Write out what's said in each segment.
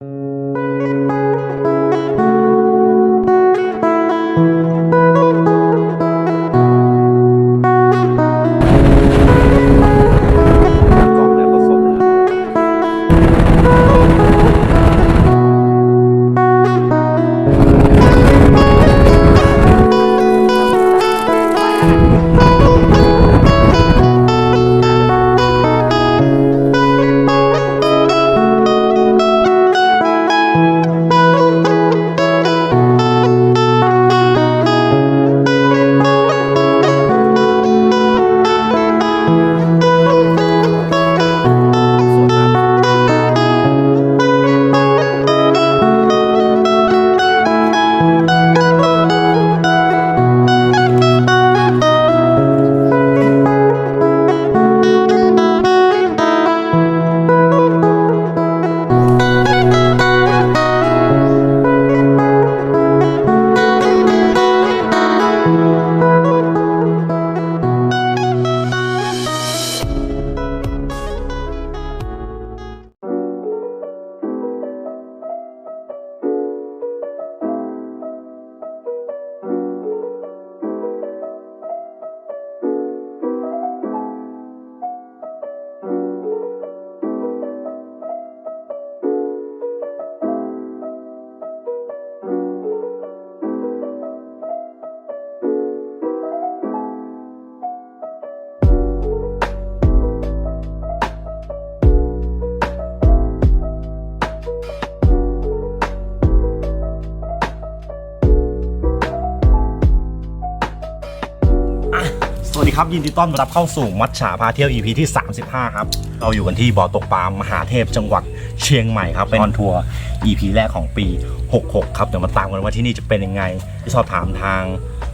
ก ครับยินดีต้อนรับเข้าสู่มัชฉาพาเที่ยว EP ที่ 35 ครับ เราอยู่กันที่บ่อตกปลามหาเทพจังหวัดเชียงใหม่ครับ เป็นออนทัวร์ EP แรกของปี 66 ครับ เดี๋ยวมาตามกันว่าที่นี่จะเป็นยังไงที่สอบถามทาง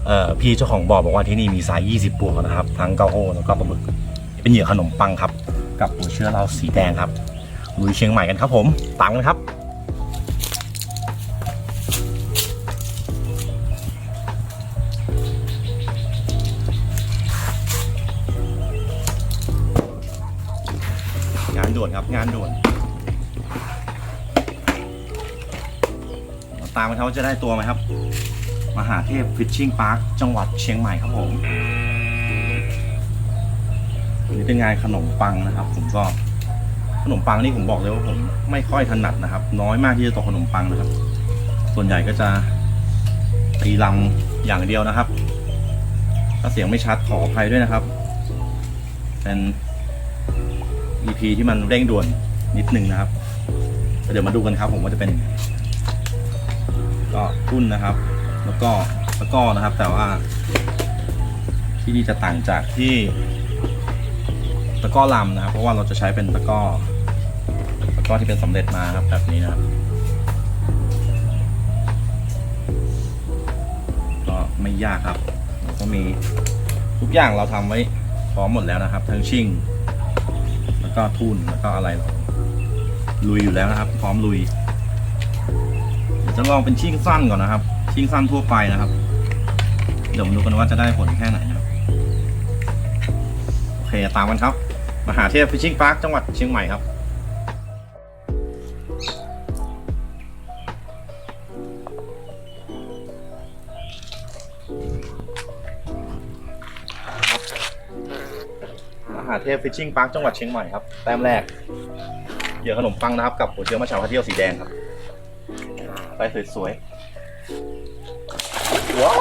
เอ่อพี่เจ้าของบ่อบอกว่าที่นี่มีไซส์20 บวกนะครับทั้งเกาโฮแล้วก็ปลาหมึกเป็นเหยื่อขนมปังครับ กับหัวเชื้อเราสีแดงครับลุยเชียงใหม่กันครับผมตามกันครับานด่วนาตามกันครับว่าจะได้ตัวไหมครับ มหาเทพฟิชชิ่งพาร์คจังหวัดเชียงใหม่ครับผมนนี้เป็นงานขนมปังนะครับ ผมก็ขนมปังนี่ผมบอกเลยว่าผมไม่ค่อยถนัดนะครับ น้อยมากที่จะตกขนมปังนะครับ ส่วนใหญ่ก็จะตีลำอย่างเดียวนะครับ ถ้าเสียงไม่ชัดขออภัยด้วยนะครับ เป็น EP ที่มันเร่งด่วนนิดนึงนะครับเดี๋ยวมาดูกันครับ ผมว่าจะเป็นยังไงก็ทุ่นนะครับ แล้วก็ตะกร้อนะครับ แต่ว่า ที่นี่จะต่างจากที่ตะก้อลำนะครับ เพราะว่าเราจะใช้เป็นตะก้อตะก้อที่เป็นสำเร็จมาครับ แบบนี้นะครับก็ไม่ยากครับก็มีทุกอย่างเราทำไว้พร้อมหมดแล้วนะครับ ทั้งชิ่ง ก็ทุ่นแล้วก็อะไรเราลุยอยู่แล้วนะครับ พร้อมลุยเดี๋ยวจะลองเป็นชิ่งสั้นก่อนนะครับ ชิ่งสั้นทั่วไปนะครับ เดี๋ยวมาดูกันว่าจะได้ผลแค่ไหนนะครับโอเคตามกันครับ มหาเทพฟิชชิ่งพาร์คจังหวัดเชียงใหม่ครับ เทพฟิชชิ่งพาร์คจังหวัดเชียงใหม่ครับ แต้มแรก เหยื่อขนมปังนะครับ กับหัวเชื้อมะฉาวพาเที่ยวสีแดงครับ ไปสวยๆว้าว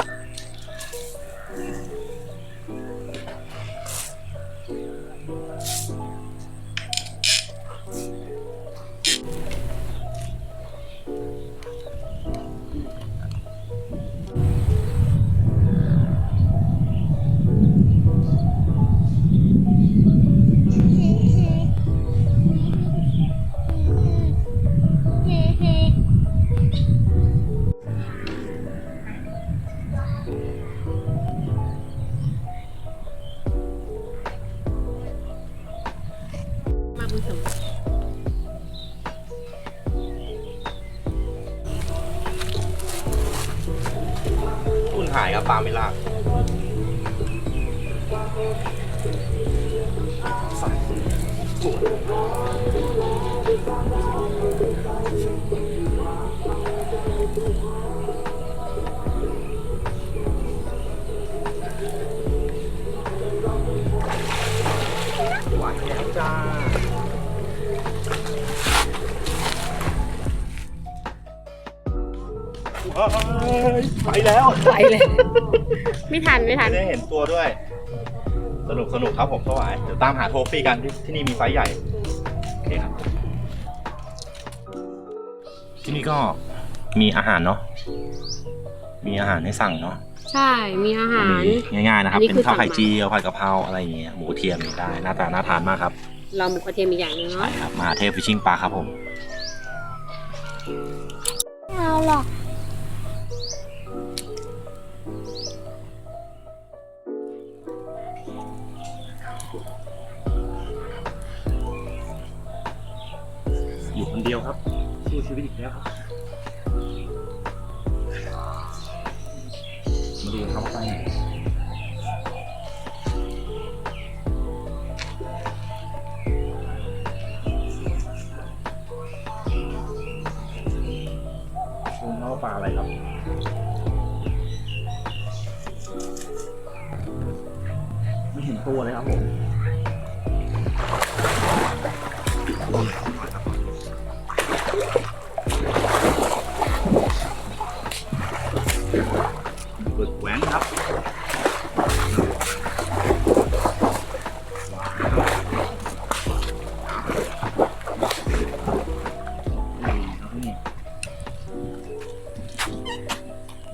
ทุ่นหายครับปลาไม่ลากสายสวยหวานแล้วจ้า ไปแล้ว ไปเลย ไม่ทันไม่ทัน ไม่ได้เห็นตัวด้วย สนุกสนุกครับผมสวายเดี๋ยวตามหาโทฟี่กันที่ที่นี่มีไฟท์ใหญ่ โอเคครับ ที่นี่ก็มีอาหารเนาะ มีอาหารให้สั่งเนาะ ใช่ มีอาหารมีง่ายๆนะครับ อันนี้เป็นคือข้าวไข่สั่งมา เจียวผัดกะเพราอะไรอย่างเงี้ย หมูเทียมนี่ได้หน้าตาน่าทานมากครับ เราหมูกระเทียมอีกอย่างหนึงใช่เนาะ ครับมหาเทพฟิชชิ่งปลาครับผมไม่เอาหรอก สู้ชีวิตอีกแล้วครับมาดูครับว่าไปไหนคุณเขาปลาอะไรครับไม่เห็นตัวเลยครับผม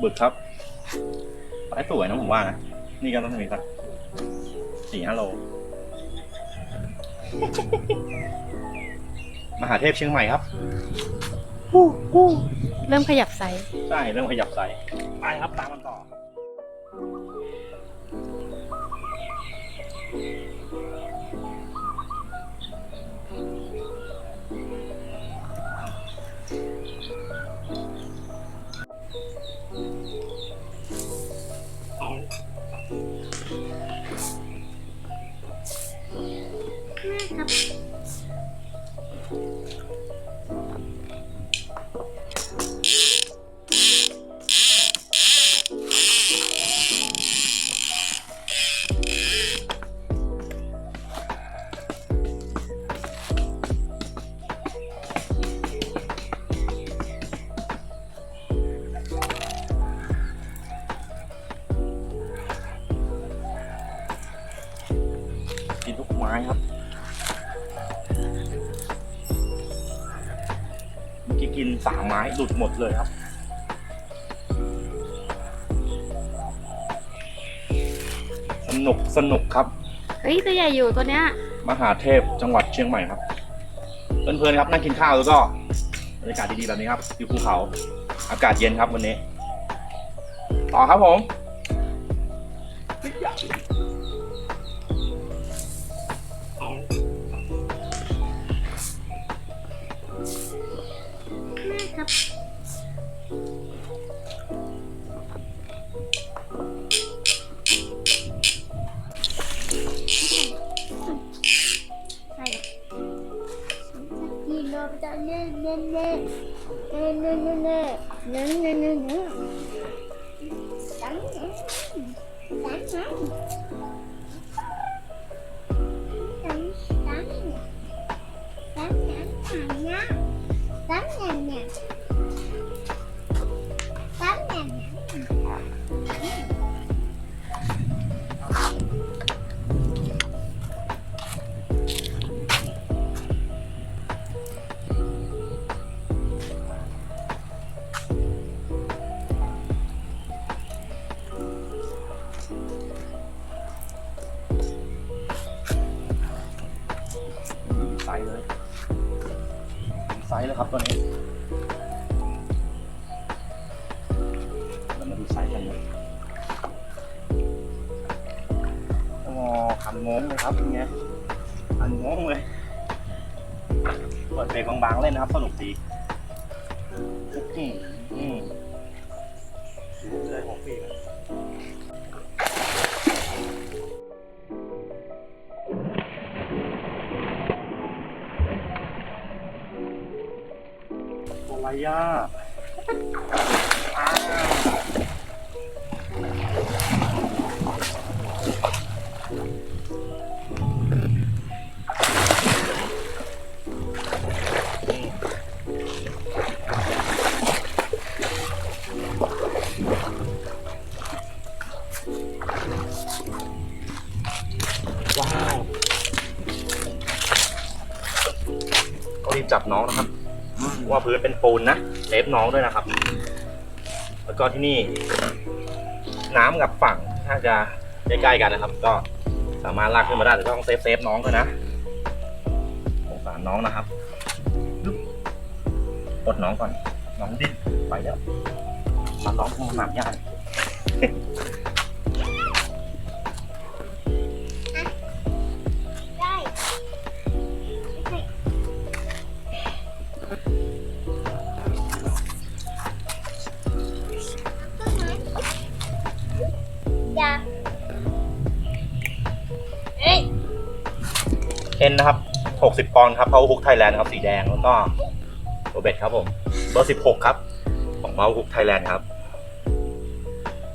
บึกครับปลาสวยนะผมว่านะ นี่ก็ต้องมีสักสี่ห้าโล มหาเทพเชียงใหม่ครับ เริ่มขยับไซส์ ใช่ เริ่มขยับใส่ไปครับตามมันต่อ ครับเมื่อกี้กินสามไม้หลุดหมดเลยครับสนุกสนุกครับ เฮ้ยตัวใหญ่อยู่ตัวเนี้ย มหาเทพจังหวัดเชียงใหม่ครับ เพื่อนๆครับนั่งกินข้าวแล้วก็บรรยากาศดีๆแบบนี้ครับอยู่ภูเขาอากาศเย็นครับวันนี้ ต่อครับผม กินเราจะเน่เน่เน่เน่เน่เน่เน่เน่เน่เน่เน่ ส์เลยไซส์เลยครับตัวนี้เรามาดูไซส์กันเลยโอ้ขันงงเลยครับเป็นไงขันงงเลยเปิดเพลงบางๆเล่นนะครับ สนุกดีอืมอืมเลยของปีเลยอะ ย่าอ้าว้าวก็รีบจับน้องนะครับ ว่าพื้นเป็นปูนนะเซฟน้องด้วยนะครับ แล้วก็ที่นี่ น้ำกับฝั่งถ้าจะใกล้ๆกันนะครับ ก็สามารถลากขึ้นมาได้แต่ต้องเซฟเซฟน้องด้วยนะสงสารน้องนะครับปลดน้องก่อน น้องดิ้นไปแล้วมาน้องคงหนักยาก เอ็นนะครับ 60ปอนด์ครับ Power Hook Thailand ครับสีแดงแล้วก็ตัวเบ็ดครับผมเบอร์16 ครับ ของ Power Hook Thailand ครับ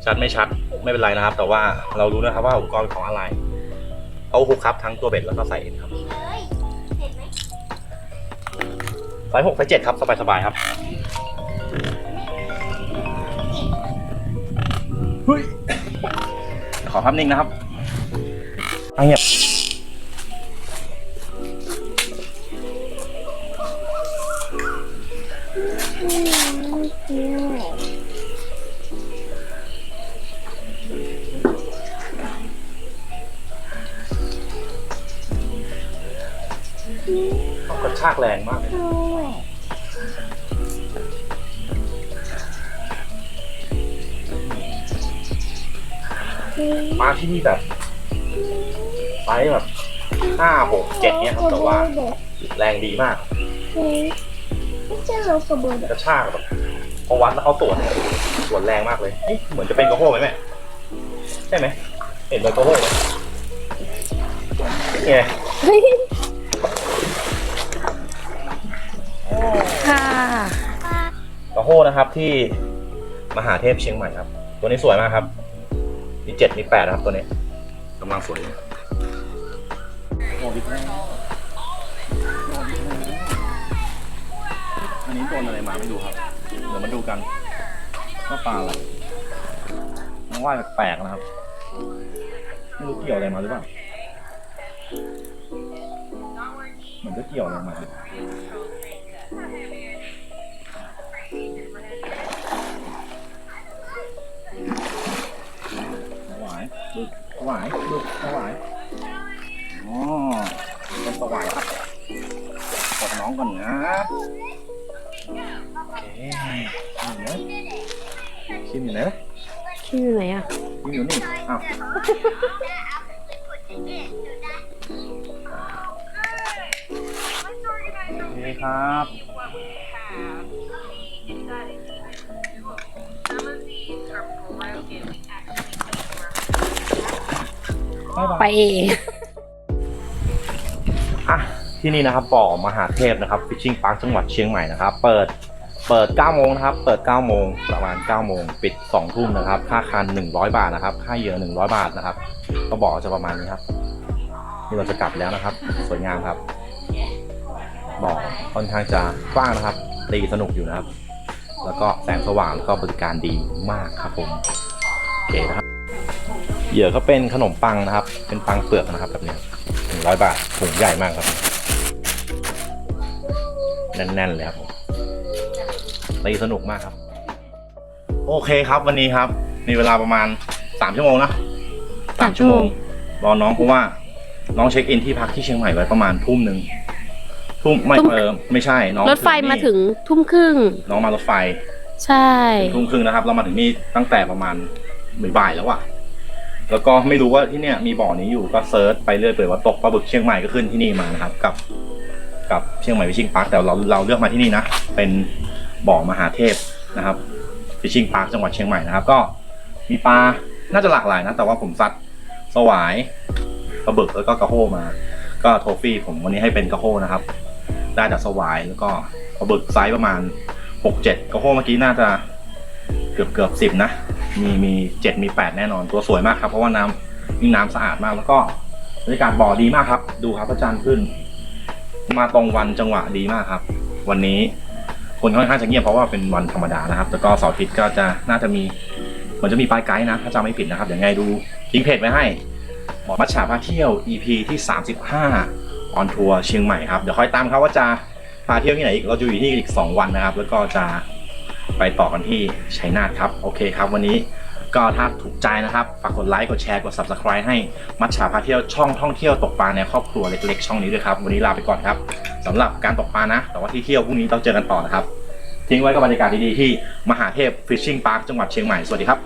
ชัดไม่ชัดไม่เป็นไรนะครับ แต่ว่าเรารู้นะครับว่าอุปกรณ์ของอะไร Power Hook ครับทั้งตัวเบ็ดแล้วก็ใส่เอ็นครับ ไซส์6ไซส์7ครับ สบายๆครับเฮ้ยขอภาพนิ่งนะครับอังเงียบต้องกระชากแรงมากเลย มาที่นี่แบบไซส์แบบห้าหกเจ็ดเนี่ยครับแต่ว่าแรงดีมากไม่ใช่เรากระเบิดกระชากแบบพอวัดแล้วเขาตรวจเนี่ยตรวจแรงมากเลยเอ๊ะเหมือนจะเป็นกระโห้ไหมแม่ใช่ไหมเห็นเป็นกระโห้ไหมนี่ไงค่ะกระโห้นะครับที่มหาเทพเชียงใหม่ครับ ตัวนี้สวยมากครับ มีเจ็ดมีแปดนะครับตัวนี้กำลังสวยอันนี้โดนอะไรมาไม่ดูครับ เดี๋ยวมาดูกันว่าปลาอะไรน้อว่ายแปลกๆนะครับ ไม่รู้เกี่ยวอะไรมาหรือเปล่าเหมือนจะเกี่ยวอะไรมา บึกถวายบึกถวายอ๋อเป็นถวายครับกดน้องก่อนนะโอเคชิมอยู่ไหนชิมอยู่ไหนชื่อไหนอะชิมอยู่นี่อ้าวโอเคครับ ไปเองอะที่นี่นะครับบ่อมหาเทพนะครับฟิชชิงพาร์คจังหวัดเชียงใหม่นะครับ เปิดเปิด 9 โมงนะครับ เปิด 9 โมง ประมาณ 9 โมง ปิด 2 ทุ่มนะครับ ค่าคัน 100 บาทนะครับ ค่าเหยื่อ100 บาทนะครับ ก็บ่อจะประมาณนี้ครับ นี่เราจะกลับแล้วนะครับ สวยงามครับ บ่อค่อนข้างจะกว้างนะครับ ตีสนุกอยู่นะครับ แล้วก็แสงสว่างแล้วก็บริการดีมากครับผม โอเคนะครับ เหยื่อก็เป็นขนมปังนะครับ เป็นปังเปลือกนะครับแบบเนี้ยหนึ่งร้อยบาทถุงใหญ่มากครับ แน่นๆเลยครับผมตีสนุกมากครับ โอเคครับวันนี้ครับมีเวลาประมาณสามชั่วโมงนะสามชั่วโมงรอน้องเพราะว่าน้องเช็คอินที่พักที่เชียงใหม่ไว้ประมาณทุ่มหนึ่งทุ่มไม่เออไม่ใช่ น้องรถไฟมาถึงทุ่มครึ่ง น้องมารถไฟ ใช่ทุ่มครึ่งนะครับ เรามาถึงนี่ตั้งแต่ประมาณบ่ายๆแล้วอะ แล้วก็ไม่รู้ว่าที่เนี่ยมีบ่อนี้อยู่ก็เซิร์ชไปเรื่อยเปื่อยว่าตกปลาบึกเชียงใหม่ก็ขึ้นที่นี่มานะครับ กับ กับเชียงใหม่ฟิชชิงพาร์คแต่เราเราเลือกมาที่นี่นะ เป็นบ่อมหาเทพนะครับฟิชชิงพาร์คจังหวัดเชียงใหม่นะครับ ก็มีปลาน่าจะหลากหลายนะ แต่ว่าผมซัดสวายปลาบึกแล้วก็กระโฮมา ก็โทฟี่ผมวันนี้ให้เป็นกระโฮนะครับ ได้จากสวายแล้วก็ปลาบึกไซส์ประมาณหกเจ็ดก็โฮเมื่อกี้น่าจะเกือบเกือบสิบนะ มีมีเจ็ดมีแปดแน่นอนตัวสวยมากครับ เพราะว่าน้ำนี่น้ำสะอาดมากแล้วก็บรรยากาศบ่อดีมากครับ ดูครับพระจันทร์ขึ้น มาตรงวันจังหวะดีมากครับ วันนี้คนค่อนข้างจะเงียบเพราะว่าเป็นวันธรรมดานะครับ แล้วก็เสาร์อาทิตย์ก็จะน่าจะมีเหมือนจะมีปลายไกด์นะ ถ้าจำไม่ผิดนะครับเดี๋ยวไงดูทิ้งเพจไว้ให้หมอมัชชาพาเที่ยว EP ที่ 35ออนทัวร์เชียงใหม่ครับ เดี๋ยวคอยตามครับว่าจะพาเที่ยวที่ไหนอีก เราจะอยู่ที่นี่อีก 2 วันนะครับ แล้วก็จะ ไปต่อกันที่ชัยนาทครับ โอเคครับวันนี้ก็ถ้าถูกใจนะครับ ฝากกดไลค์กดแชร์กด subscribe ให้มัชชาพาเที่ยวช่องท่องเที่ยวตกปลาในครอบครัวเล็กๆ ช่องนี้ด้วยครับ วันนี้ลาไปก่อนครับสำหรับการตกปลานะ แต่ว่าที่เที่ยวพรุ่งนี้ต้องเจอกันต่อนะครับ ทิ้งไว้กับบรรยากาศดีๆที่มหาเทพฟิชชิ่งพาร์คจังหวัดเชียงใหม่สวัสดีครับ